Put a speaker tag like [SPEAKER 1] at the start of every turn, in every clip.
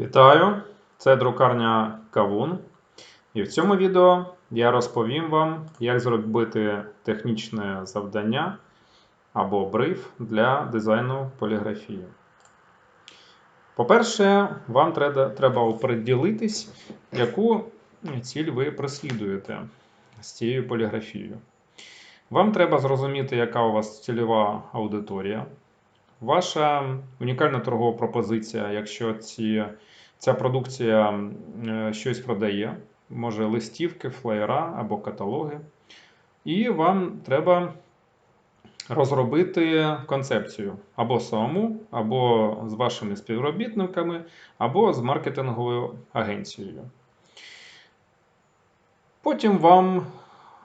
[SPEAKER 1] Вітаю! Це друкарня Кавун. І в цьому відео я розповім вам, як зробити технічне завдання або бриф для дизайну поліграфії. По-перше, вам треба, оприділитись, яку ціль ви преслідуєте з цією поліграфією. Вам треба зрозуміти, яка у вас цільова аудиторія, ваша унікальна торгова пропозиція, якщо ці, ця продукція е, щось продає, може листівки, флеєра або каталоги. І вам треба розробити концепцію або самому, або з вашими співробітниками, або з маркетинговою агенцією. Потім вам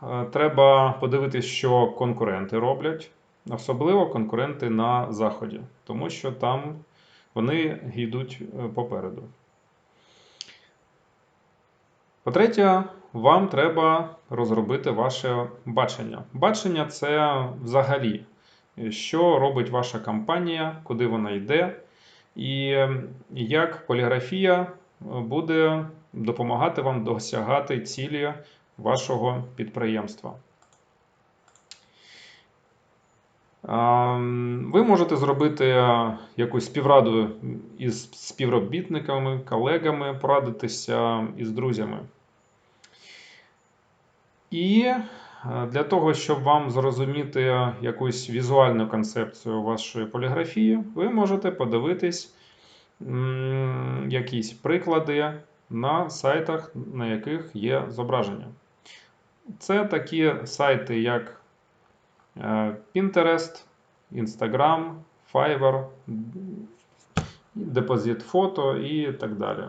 [SPEAKER 1] е, треба подивитися, що конкуренти роблять, особливо конкуренти на заході, тому що там вони йдуть е, попереду. По-третє, вам треба розробити ваше бачення. Бачення це взагалі, що робить ваша компанія, куди вона йде, і як поліграфія буде допомагати вам досягати цілі вашого підприємства. А, Ви можете зробити якусь співраду із співробітниками, колегами, порадитися із друзями. І е, для того, щоб вам зрозуміти якусь візуальну концепцію вашої поліграфії, ви можете подивитись якісь приклади на сайтах, на яких є зображення. Це такі сайти, як е, Pinterest, Instagram, Fiverr, Deposit Photo і так далі.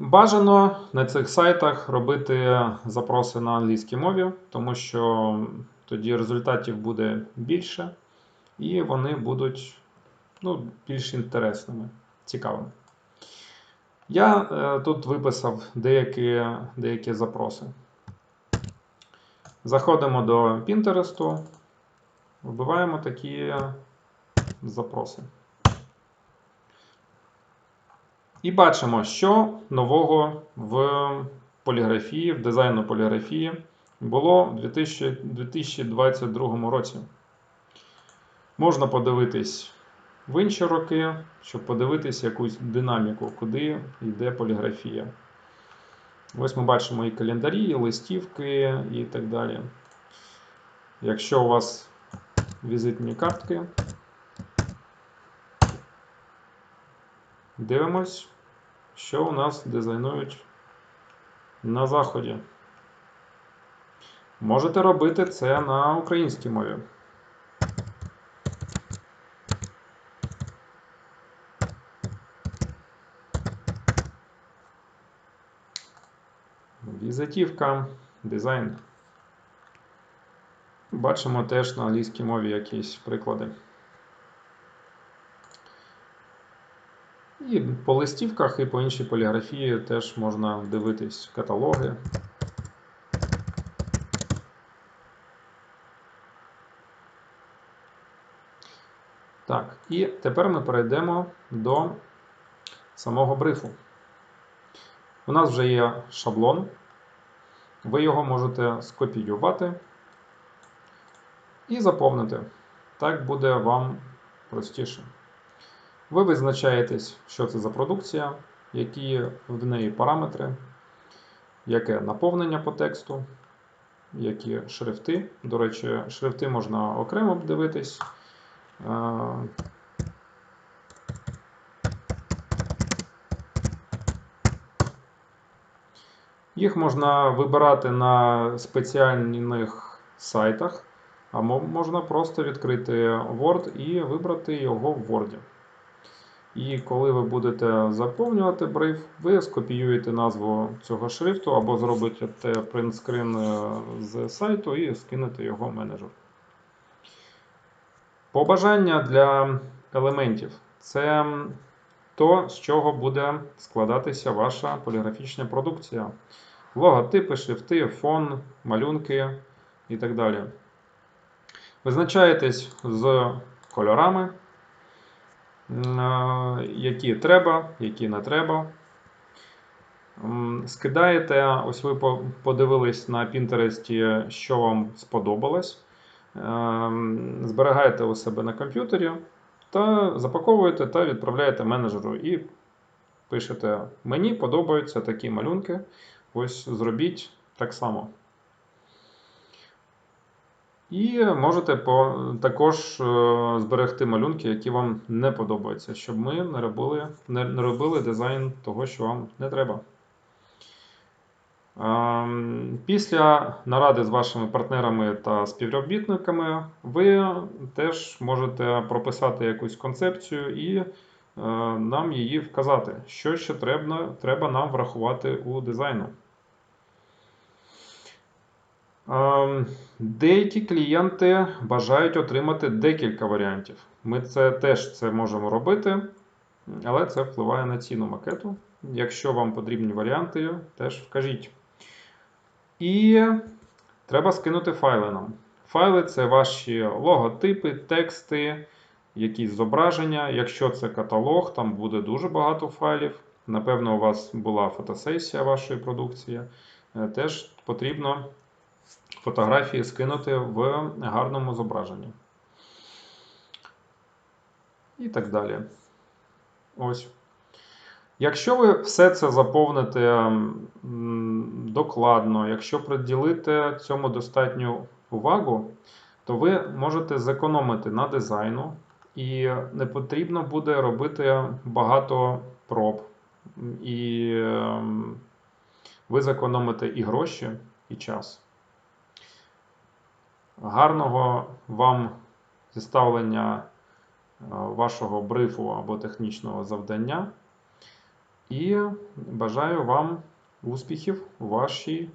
[SPEAKER 1] Бажано на цих сайтах робити запроси на англійській мові, тому що тоді результатів буде більше, і вони будуть ну, більш інтересними, цікавими. Я е, тут виписав деякі, деякі запроси. Заходимо до Pinterest, вбиваємо такі запроси. І бачимо, що нового в поліграфії, в дизайну поліграфії було у 2022 році. Можна подивитись в інші роки, щоб подивитись якусь динаміку, куди йде поліграфія. Ось ми бачимо і календарі, і листівки, і так далі. Якщо у вас візитні картки, дивимось, що у нас дизайнують на заході. Можете робити це на українській мові. Візитівка, дизайн. Бачимо теж на англійській мові якісь приклади. І по листівках, і по іншій поліграфії теж можна дивитись каталоги. Так, і тепер ми перейдемо до самого брифу. У нас вже є шаблон. Ви його можете скопіювати і заповнити. Так буде вам простіше. Ви визначаєтесь, що це за продукція, які в неї параметри, яке наповнення по тексту, які шрифти. До речі, шрифти можна окремо дивитись. Їх можна вибирати на спеціальних сайтах, а можна просто відкрити Word і вибрати його в Word. І коли ви будете заповнювати бриф, ви скопіюєте назву цього шрифту або зробите принтскрін з сайту і скинете його в менеджер. Побажання для елементів це то, з чого буде складатися ваша поліграфічна продукція. Логотипи, шрифти, фон, малюнки і так далі. Визначаєтесь з кольорами. які треба, які не треба. Скидаєте, ось ви подивились на Pinterest, що вам сподобалось. Ем, Зберігаєте у себе на комп'ютері та запаковуєте та відправляєте менеджеру і пишете: Мені подобаються такі малюнки. Ось зробіть так само. І можете також е, зберегти малюнки, які вам не подобаються, щоб ми не робили, не робили дизайн того, що вам не треба. Ем, Після наради з вашими партнерами та співробітниками ви теж можете прописати якусь концепцію і е, нам її вказати, що ще треба, треба нам врахувати у дизайну. Ем, Деякі клієнти бажають отримати декілька варіантів. Ми це теж це можемо робити, але це впливає на ціну макету. Якщо вам потрібні варіанти, теж вкажіть. І треба скинути файли нам. Файли це ваші логотипи, тексти, якісь зображення. Якщо це каталог, там буде дуже багато файлів. Напевно, у вас була фотосесія вашої продукції. Е, Теж потрібно фотографії скинути в гарному зображенні. І так далі. Ось. Якщо ви все це заповните докладно, якщо приділите цьому достатню увагу, то ви можете зекономити на дизайну, і не потрібно буде робити багато проб. І ем, ви зекономите і гроші, і час. Гарного вам зіставлення е, вашого брифу або технічного завдання. І бажаю вам успіхів у вашій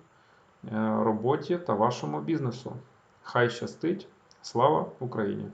[SPEAKER 1] е, роботі та вашому бізнесу. Хай щастить! Слава Україні!